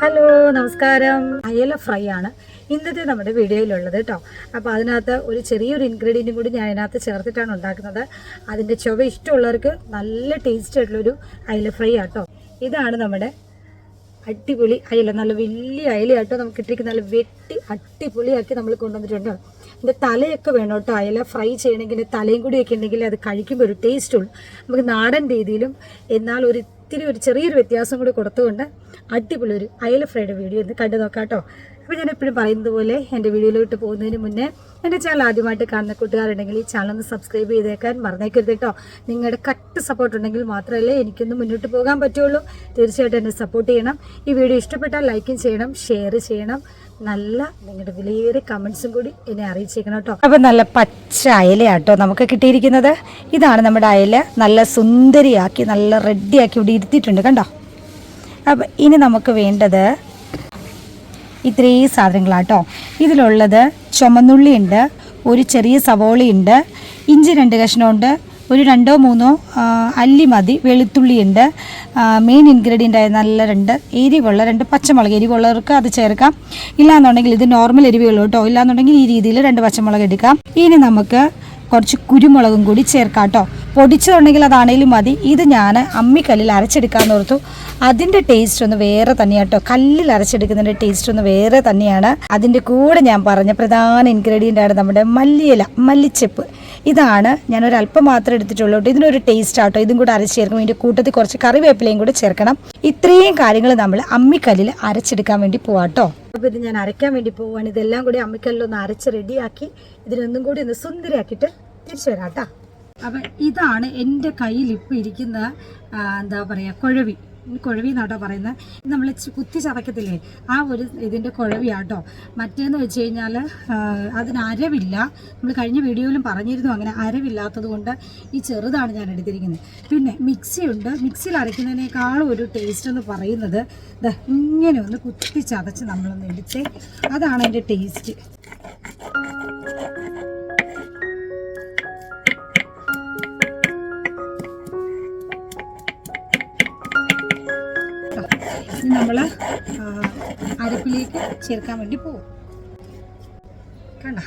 Hello നമസ്കാരം. അയല fry ആണ് ഇന്നത്തെ നമ്മുടെ വീഡിയോയിലുള്ളത് കേട്ടോ അപ്പോൾ അതിനകത്ത് ഒരു ചെറിയൊരു ഇൻഗ്രീഡിയന്റും കൂടി ഞാൻ അതിനകത്ത് ചേർത്തിട്ടാണ് ഉണ്ടാക്കുന്നത്. അതിന്റെ ചുവ ഇഷ്ടമുള്ളവർക്ക് നല്ല ടേസ്റ്റ് ആയിട്ടുള്ളൊരു അയല ഫ്രൈ ആട്ടോ ഇതാണ് നമ്മുടെ അടിപൊളി അയല. നല്ല വലിയ അയലയാട്ടോ നമുക്ക് ഇട്ടിരിക്കുന്ന നല്ല വെട്ടി അടിപൊളിയാക്കി നമ്മൾ കൊണ്ടുവന്നിട്ടുണ്ട്. എന്റെ തലയൊക്കെ വേണം കേട്ടോ അയല ഫ്രൈ ചെയ്യണമെങ്കിൽ തലയും കൂടിയൊക്കെ ഉണ്ടെങ്കിൽ അത് കഴിക്കുമ്പോൾ ഒരു ടേസ്റ്റ് ഉള്ളൂ. നമുക്ക് നാടൻ രീതിയിലും എന്നാൽ ഒരു ഇത്തിരി ഒരു ചെറിയൊരു വ്യത്യാസം കൂടി കൊടുത്തുകൊണ്ട് അടിപൊളി ഒരു അയല ഫ്രൈഡ് വീഡിയോ ഒന്ന് കണ്ടു നോക്കാം കേട്ടോ. അപ്പോൾ ഞാൻ എപ്പോഴും പറയുന്നത് പോലെ എന്റെ വീഡിയോയിലോട്ട് പോകുന്നതിന് മുന്നേ എന്റെ ചാനൽ ആദ്യമായിട്ട് കാണുന്ന കൂട്ടുകാരുണ്ടെങ്കിൽ ഈ ചാനൽ ഒന്ന് സബ്സ്ക്രൈബ് ചെയ്തേക്കാൻ മറന്നേക്കരുത് കേട്ടോ. നിങ്ങളുടെ കട്ട് സപ്പോർട്ട് ഉണ്ടെങ്കിൽ മാത്രമല്ലേ എനിക്കൊന്ന് മുന്നോട്ട് പോകാൻ പറ്റുള്ളൂ. തീർച്ചയായിട്ടും എന്നെ സപ്പോർട്ട് ചെയ്യണം. ഈ വീഡിയോ ഇഷ്ടപ്പെട്ടാൽ ലൈക്കും ചെയ്യണം ഷെയർ ചെയ്യണം. നല്ല നിങ്ങളുടെ വിലയേറിയ കമൻസും കൂടി എന്നെ അറിയിച്ചേക്കണം കേട്ടോ. അപ്പം നല്ല പച്ച അയലയാട്ടോ നമുക്ക് കിട്ടിയിരിക്കുന്നത്. ഇതാണ് നമ്മുടെ അയല. നല്ല സുന്ദരിയാക്കി നല്ല റെഡിയാക്കി ഇവിടെ ഇരുത്തിയിട്ടുണ്ട് കണ്ടോ? അപ്പം ഇനി നമുക്ക് വേണ്ടത് ഇത്രയും സാധനങ്ങളാട്ടോ. ഇതിലുള്ളത് ചുമന്നുള്ളി ഉണ്ട് ഒരു ചെറിയ സവോളയുണ്ട് ഇഞ്ചി രണ്ട് കഷ്ണമുണ്ട് ഒരു രണ്ടോ മൂന്നോ അല്ലി മതി വെളുത്തുള്ളിയുണ്ട് മെയിൻ ഇൻഗ്രീഡിയന്റ് ആയ നല്ല രണ്ട് എരിവുള്ള രണ്ട് പച്ചമുളക് എരിവുള്ളവർക്ക് അത് ചേർക്കാം. ഇല്ലാന്നുണ്ടെങ്കിൽ ഇത് നോർമൽ എരിവുള്ളൂ കേട്ടോ. ഇല്ലാന്നുണ്ടെങ്കിൽ ഈ രീതിയിൽ രണ്ട് പച്ചമുളക് എടുക്കാം. ഇനി നമുക്ക് കുറച്ച് കുരുമുളകും കൂടി ചേർക്കാം കേട്ടോ. പൊടിച്ചതുണ്ടെങ്കിൽ അതാണേലും മതി. ഇത് ഞാൻ അമ്മിക്കല്ലിൽ അരച്ചെടുക്കാമെന്ന് ഓർത്തു. അതിന്റെ ടേസ്റ്റ് ഒന്ന് വേറെ തന്നെയാണ് കേട്ടോ. കല്ലിൽ അരച്ചെടുക്കുന്നതിന്റെ ടേസ്റ്റ് ഒന്ന് വേറെ തന്നെയാണ്. അതിന്റെ കൂടെ ഞാൻ പറഞ്ഞ പ്രധാന ഇൻഗ്രീഡിയന്റ് ആണ് നമ്മുടെ മല്ലിയില മല്ലിച്ചെപ്പ്. ഇതാണ് ഞാൻ ഒരു അല്പം മാത്രം എടുത്തിട്ടുള്ളൂ ഇതിനൊരു ടേസ്റ്റ് ആട്ടോ. ഇതും കൂടെ അരച്ച് ചേർക്കും ഇതിന്റെ കൂട്ടത്തിൽ കുറച്ച് കറിവേപ്പിലയും കൂടെ ചേർക്കണം. ഇത്രയും കാര്യങ്ങൾ നമ്മൾ അമ്മിക്കല്ലിൽ അരച്ചെടുക്കാൻ വേണ്ടി പോവാട്ടോ അപ്പോൾ ഇത് ഞാൻ അരയ്ക്കാൻ വേണ്ടി പോവാണ്. ഇതെല്ലാം കൂടി അമ്മിക്കല്ലിലൊന്ന് അരച്ച് റെഡിയാക്കി ഇതിനൊന്നും കൂടി ഒന്ന് സുന്ദരിയാക്കിയിട്ട് തിരിച്ചു വരാം കേട്ടോ. അപ്പം ഇതാണ് എന്റെ കയ്യിൽ ഇപ്പോൾ ഇരിക്കുന്ന എന്താ പറയുക കുഴവി. കുഴവി എന്നാട്ടോ പറയുന്നത് നമ്മൾ കുത്തി ചതക്കത്തില്ലേ? ആ ഒരു ഇതിന്റെ കുഴവിയാട്ടോ. മറ്റേന്ന് വെച്ച് കഴിഞ്ഞാൽ അതിന് അരവില്ല. നമ്മൾ കഴിഞ്ഞ വീഡിയോയിലും പറഞ്ഞിരുന്നു അങ്ങനെ അരവില്ലാത്തത് കൊണ്ട് ഈ ചെറുതാണ് ഞാൻ എടുത്തിരിക്കുന്നത്. പിന്നെ മിക്സി ഉണ്ട് മിക്സിയിൽ അരയ്ക്കുന്നതിനേക്കാളും ഒരു ടേസ്റ്റ് എന്ന് പറയുന്നത് ഇങ്ങനെ ഒന്ന് കുത്തി ചതച്ച് നമ്മളൊന്ന് എടുത്തേ. അതാണ് അതിന്റെ ടേസ്റ്റ് നമ്മൾ അരപ്പിലേക്ക് ചേർക്കാൻ വേണ്ടി പോകും കണ്ട?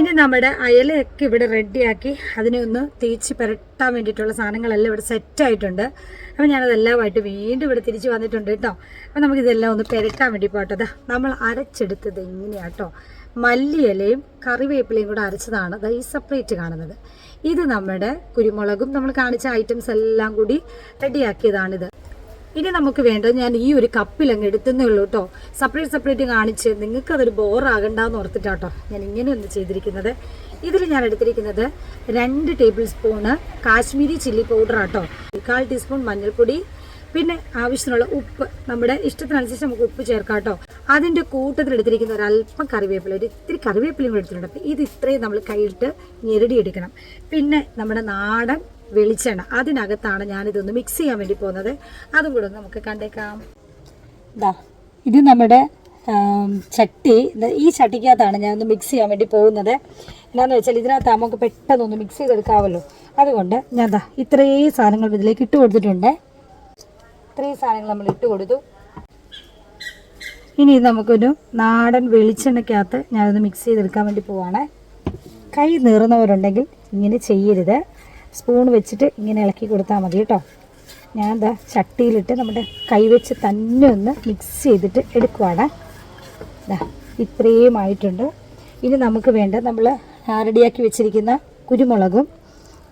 ഇനി നമ്മുടെ അയലയൊക്കെ ഇവിടെ റെഡിയാക്കി അതിനെ ഒന്ന് തേച്ച് പുരട്ടാൻ വേണ്ടിയിട്ടുള്ള സാധനങ്ങളെല്ലാം ഇവിടെ സെറ്റായിട്ടുണ്ട് അപ്പം ഞാനതെല്ലാമായിട്ട് വീണ്ടും ഇവിടെ തിരിച്ച് വന്നിട്ടുണ്ട് കേട്ടോ. അപ്പം നമുക്കിതെല്ലാം ഒന്ന് പുരട്ടാൻ വേണ്ടി പോട്ടോ. ദാ നമ്മൾ അരച്ചെടുത്തത് ഇങ്ങനെയാട്ടോ മല്ലിയിലയും കറിവേപ്പിലയും കൂടെ അരച്ചതാണ് അത് ഈ സെപ്പറേറ്റ് കാണുന്നത്. ഇത് നമ്മുടെ കുരുമുളകും നമ്മൾ കാണിച്ച ഐറ്റംസ് എല്ലാം കൂടി റെഡിയാക്കിയതാണിത്. ഇനി നമുക്ക് വേണ്ടത് ഞാൻ ഈ ഒരു കപ്പിൽ അങ്ങ് എടുത്തന്നേ ഉള്ളൂ കേട്ടോ സെപ്പറേറ്റ് സെപ്പറേറ്റ് കാണിച്ച് നിങ്ങൾക്ക് അതൊരു ബോറാകണ്ടെന്ന് ഓർത്തിട്ടാട്ടോ ഞാൻ ഇങ്ങനെ ഒന്ന് ചെയ്തിരിക്കുന്നത്. ഇതിൽ ഞാൻ എടുത്തിരിക്കുന്നത് രണ്ട് table spoon Kashmiri chilli powder ആട്ടോ കാൽ ടീസ്പൂൺ മഞ്ഞൾപ്പൊടി പിന്നെ ആവശ്യത്തിനുള്ള ഉപ്പ്. നമ്മുടെ ഇഷ്ടത്തിനനുസരിച്ച് നമുക്ക് ഉപ്പ് ചേർക്കാം കേട്ടോ. അതിന്റെ കൂട്ടത്തിൽ എടുത്തിരിക്കുന്ന ഒരല്പം കറിവേപ്പില ഒരു ഇത്തിരി കറിവേപ്പിലയും കൂടെ എടുത്തിട്ടുണ്ട്. അപ്പോൾ ഇത് ഇത്രയും നമ്മൾ കൈയിട്ട് ഞെരടിയെടുക്കണം. പിന്നെ നമ്മുടെ നാടൻ വെളിച്ചെണ്ണ. അതിനകത്താണ് ഞാനിതൊന്ന് മിക്സ് ചെയ്യാൻ വേണ്ടി പോകുന്നത്. അതും കൂടെ ഒന്ന് നമുക്ക് കണ്ടേക്കാം. ദാ ഇത് നമ്മുടെ ചട്ടി. ഈ ചട്ടിക്കകത്താണ് ഞാനൊന്ന് മിക്സ് ചെയ്യാൻ വേണ്ടി പോകുന്നത്. എന്താണെന്ന് വെച്ചാൽ ഇതിനകത്ത് നമുക്ക് പെട്ടെന്ന് ഒന്ന് മിക്സ് ചെയ്തെടുക്കാമല്ലോ. അതുകൊണ്ട് ഞാൻ ദാ ഇത്രയും സാധനങ്ങൾ ഇതിലേക്ക് ഇട്ട് കൊടുത്തിട്ടുണ്ട്. ഇത്രയും സാധനങ്ങൾ നമ്മൾ ഇട്ട് കൊടുത്തു. ഇനി ഇത് നമുക്കൊരു നാടൻ വെളിച്ചെണ്ണയ്ക്കകത്ത് ഞാനൊന്ന് മിക്സ് ചെയ്തെടുക്കാൻ വേണ്ടി പോവാണ്. കൈ നീറുന്നവരുണ്ടെങ്കിൽ ഇങ്ങനെ ചെയ്യരുത്. സ്പൂൺ വെച്ചിട്ട് ഇങ്ങനെ ഇളക്കി കൊടുത്താൽ മതി കേട്ടോ. ഞാൻ എന്താ ചട്ടിയിലിട്ട് നമ്മുടെ കൈ വെച്ച് തന്നെ ഒന്ന് മിക്സ് ചെയ്തിട്ട് എടുക്കുവാണ്. ദാ ഇത്രയും ആയിട്ടുണ്ട്. ഇനി നമുക്ക് വേണ്ട നമ്മൾ റെഡിയാക്കി വെച്ചിരിക്കുന്ന കുരുമുളകും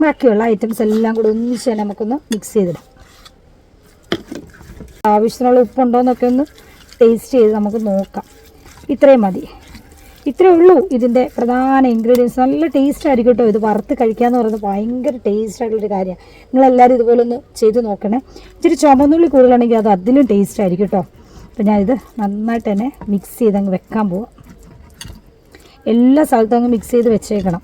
ബാക്കിയുള്ള ഐറ്റംസ് എല്ലാം കൂടെ ഒന്നിച്ച് നമുക്കൊന്ന് മിക്സ് ചെയ്തിടാം ആവശ്യത്തിനുള്ള ഉപ്പുണ്ടോയെന്നൊക്കെ ഒന്ന് ടേസ്റ്റ് ചെയ്ത് നമുക്ക് നോക്കാം. ഇത്രയും മതി. ഇത്രയേ ഉള്ളൂ ഇതിന്റെ പ്രധാന ഇൻഗ്രീഡിയൻസ് നല്ല ടേസ്റ്റ് ആയിരിക്കും കേട്ടോ ഇത് വറുത്ത് കഴിക്കുക എന്ന് പറയുന്നത്. ഭയങ്കര ടേസ്റ്റ് ആയിട്ടുള്ളൊരു കാര്യമാണ്. നിങ്ങളെല്ലാവരും ഇതുപോലെ ഒന്ന് ചെയ്ത് നോക്കണേ. ഇച്ചിരി ചുമന്നുള്ളി കൂടുതലാണെങ്കിൽ അത് അതിലും ടേസ്റ്റ് ആയിരിക്കും കേട്ടോ. അപ്പോൾ ഞാനിത് നന്നായിട്ട് തന്നെ മിക്സ് ചെയ്ത് അങ്ങ് വെക്കാൻ പോവാം. എല്ലാ സ്ഥലത്തും അങ്ങ് മിക്സ് ചെയ്ത് വെച്ചേക്കണം.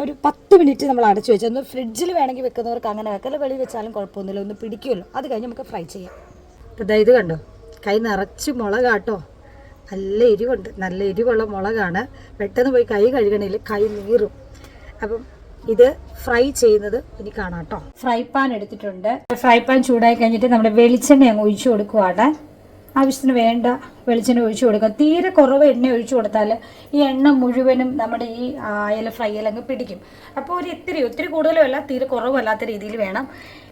ഒരു പത്ത് മിനിറ്റ് നമ്മൾ അടച്ചു വെച്ചാൽ ഒന്ന് ഫ്രിഡ്ജിൽ വേണമെങ്കിൽ വെക്കുന്നവർക്ക് അങ്ങനെ വെക്കല്ല വെളി വെച്ചാലും കുഴപ്പമൊന്നുമില്ല. ഒന്ന് പിടിക്കുമല്ലോ. അത് കഴിഞ്ഞ് നമുക്ക് ഫ്രൈ ചെയ്യാം. ഇതാ ഇത് കണ്ടോ? കൈ നിറച്ച് മുളകാട്ടോ നല്ല എരിവുണ്ട്. നല്ല എരിവുള്ള മുളകാണ്. പെട്ടെന്ന് പോയി കൈ കഴുകണേൽ കൈ നീറും. അപ്പം ഇത് ഫ്രൈ ചെയ്യുന്നത് ഇനി കാണാം കേട്ടോ. ഫ്രൈ പാൻ എടുത്തിട്ടുണ്ട്. ഫ്രൈ പാൻ ചൂടായി കഴിഞ്ഞിട്ട് നമ്മുടെ വെളിച്ചെണ്ണ അങ്ങ് ഒഴിച്ചു കൊടുക്കുവാണ്. ആവശ്യത്തിന് വേണ്ട വെളിച്ചെണ്ണ ഒഴിച്ചു കൊടുക്കുക. തീരെ കുറവ് എണ്ണ ഒഴിച്ചു കൊടുത്താൽ ഈ എണ്ണ മുഴുവനും നമ്മുടെ ഈ അയല ഫ്രൈയിലങ്ങ് പിടിക്കും. അപ്പോൾ ഒരു ഇത്തിരി ഒത്തിരി കൂടുതലും അല്ല തീരെ കുറവല്ലാത്ത രീതിയിൽ വേണം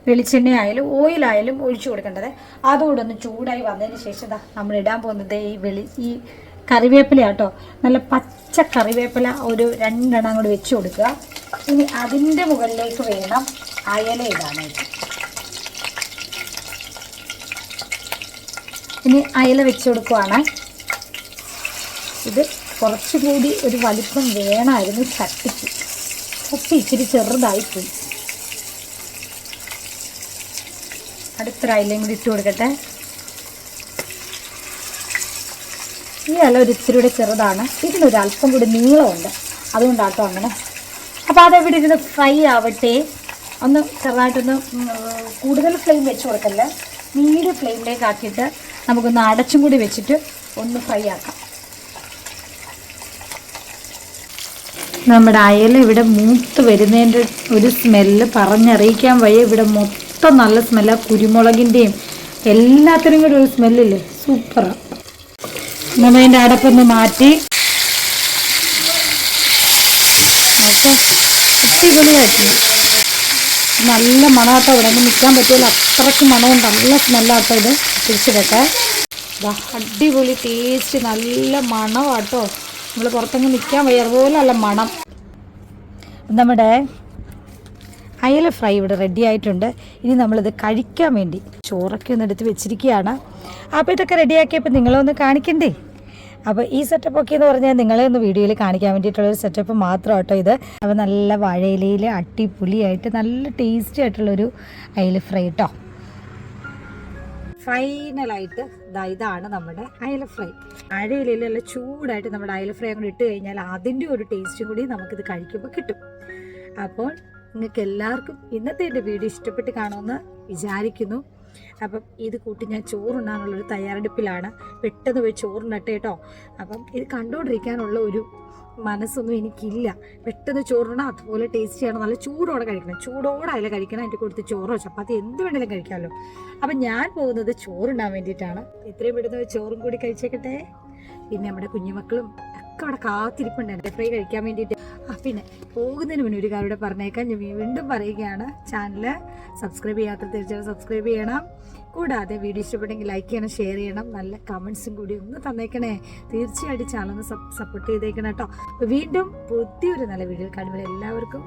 വെളിച്ചെണ്ണ ആയാലും ഓയിലായാലും ഒഴിച്ചു കൊടുക്കേണ്ടത്. അതുകൂടെ ഒന്ന് ചൂടായി വന്നതിന് ശേഷം നമ്മൾ ഇടാൻ പോകുന്നത് ഈ വെളി ഈ കറിവേപ്പില കേട്ടോ നല്ല പച്ച കറിവേപ്പില ഒരു രണ്ടെണ്ണം കൂടി വെച്ച് കൊടുക്കുക. ഇനി അതിന്റെ മുകളിലേക്ക് വേണം അയല ഇടാനായിട്ട്. ഇനി അയല വെച്ച് കൊടുക്കുവാണ്. ഇത് കുറച്ചുകൂടി ഒരു വലിപ്പം വേണമായിരുന്നു ചട്ടിക്ക്. ചട്ടി ഇച്ചിരി ചെറുതായിപ്പോയി അടുത്തൊരു അയലയും കൂടി ഇട്ട് കൊടുക്കട്ടെ. ഈ അല ഒരു ഇത്തിരി കൂടെ ചെറുതാണ്. ഇതിനൊരു അല്പം കൂടി നീളമുണ്ട്. അതുകൊണ്ടാട്ടോ അങ്ങനെ. അപ്പോൾ അതെവിടെ ഇരുന്ന് ഫ്രൈ ആവട്ടെ? ഒന്ന് ചെറുതായിട്ടൊന്ന് കൂടുതൽ ഫ്ലെയിം വെച്ച് കൊടുക്കല്ല? മീഡിയം ഫ്ലെയിമിലേക്ക് ആക്കിയിട്ട് നമുക്കൊന്ന് അടച്ചും കൂടി വെച്ചിട്ട് ഒന്ന് ഫ്രൈ ആക്കാം. നമ്മുടെ അയല ഇവിടെ മൂത്ത് വരുന്നതിന്റെ ഒരു സ്മെല്ല് പറഞ്ഞറിയിക്കാൻ വയ്യ. ഇവിടെ മൊത്തം നല്ല സ്മെല്ല കുരുമുളകിന്റെയും എല്ലാത്തിനും കൂടി ഒരു സ്മെല്ലില്ലേ സൂപ്പറാണ് നമ്മൾ അതിന്റെ അടപ്പൊന്ന് മാറ്റി. ഓക്കെ അടിപൊളിയായിട്ടുണ്ട് നല്ല മണമാട്ടോ ഇവിടെ. നിൽക്കാൻ പറ്റില്ല അത്രയ്ക്ക് മണവും നല്ല സ്മെല്ലാട്ടോ ഇത്. തിരിച്ചിടട്ടെ അടിപൊളി ടേസ്റ്റ് നല്ല മണമാട്ടോ. നമ്മൾ പുറത്തങ്ങ് നിൽക്കാൻ വയ്യ. പോലെയല്ല മണം. നമ്മുടെ അയല ഫ്രൈ ഇവിടെ റെഡി ആയിട്ടുണ്ട്. ഇനി നമ്മളിത് കഴിക്കാൻ വേണ്ടി ചോറൊക്കെ ഒന്ന് എടുത്ത് വെച്ചിരിക്കുകയാണ്. അപ്പോൾ ഇതൊക്കെ റെഡിയാക്കിയപ്പോൾ നിങ്ങളൊന്ന് കാണിക്കണ്ടേ? അപ്പോൾ ഈ സെറ്റപ്പ് ഒക്കെ എന്ന് പറഞ്ഞാൽ നിങ്ങളെ ഒന്ന് വീഡിയോയിൽ കാണിക്കാൻ വേണ്ടിയിട്ടുള്ള ഒരു സെറ്റപ്പ് മാത്രം കേട്ടോ ഇത്. അപ്പോൾ നല്ല വാഴയിലയിൽ അട്ടിപ്പുലിയായിട്ട് നല്ല ടേസ്റ്റി ആയിട്ടുള്ളൊരു അയല ഫ്രൈ കേട്ടോ ഫൈനലായിട്ട് ദാ ഇതാണ് നമ്മുടെ അയല ഫ്രൈ. അഴയിലെല്ലാം ചൂടായിട്ട് നമ്മുടെ അയല ഫ്രൈ അങ്ങോട്ട് ഇട്ട് കഴിഞ്ഞാൽ അതിന്റെ ഒരു ടേസ്റ്റും കൂടി നമുക്കിത് കഴിക്കുമ്പോൾ കിട്ടും. അപ്പോൾ നിങ്ങൾക്ക് എല്ലാവർക്കും ഇന്നത്തെ എന്റെ വീഡിയോ ഇഷ്ടപ്പെട്ട് കാണുമെന്ന് വിചാരിക്കുന്നു. അപ്പം ഇത് കൂട്ടി ഞാൻ ചോറുണ്ണാനുള്ളൊരു തയ്യാറെടുപ്പിലാണ്. പെട്ടെന്ന് പോയി ചോറുണ്ണട്ടെ കേട്ടോ അപ്പം ഇത് കണ്ടുകൊണ്ടിരിക്കാനുള്ള ഒരു മനസ്സൊന്നും എനിക്കില്ല. പെട്ടെന്ന് ചോറുണ്ട അതുപോലെ ടേസ്റ്റ് ചെയ്യണം. നല്ല ചൂടോടെ കഴിക്കണം. ചൂടോടെ അതിൽ കഴിക്കണം. അതിന്റെ കൊടുത്ത് ചോറോ ചപ്പാത്തി എന്ത് വേണമെങ്കിലും കഴിക്കാമല്ലോ അപ്പം ഞാൻ പോകുന്നത് ചോറുണ്ണാൻ വേണ്ടിയിട്ടാണ്. എത്രയും പെട്ടെന്ന് ചോറും കൂടി കഴിച്ചേക്കട്ടെ. പിന്നെ നമ്മുടെ കുഞ്ഞുമക്കളും ഒക്കെ അവിടെ കാത്തിരിപ്പുണ്ട്. എന്റെ ഫ്രൈ കഴിക്കാൻ വേണ്ടിയിട്ട്. പിന്നെ പോകുന്നതിന് മുന്നേ ഒരു കാര്യം പറഞ്ഞേക്കാം. ഞാൻ വീണ്ടും പറയുകയാണ് ചാനൽ സബ്സ്ക്രൈബ് ചെയ്യാത്ത തീർച്ചയായും സബ്സ്ക്രൈബ് ചെയ്യണം. കൂടാതെ വീഡിയോ ഇഷ്ടപ്പെട്ടെങ്കിൽ ലൈക്ക് ചെയ്യണം ഷെയർ ചെയ്യണം. നല്ല കമൻസും കൂടി ഒന്ന് തന്നേക്കണേ. തീർച്ചയായിട്ടും ചാനൽ സപ്പോർട്ട് ചെയ്തേക്കണം കേട്ടോ വീണ്ടും പുതിയൊരു നല്ല വീഡിയോ കാണുമ്പോൾ എല്ലാവർക്കും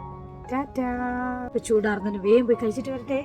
ടാറ്റാ. ഇപ്പോൾ ചൂടാറുന്നതിന് വേഗം പോയി കഴിച്ചിട്ട് വരട്ടെ.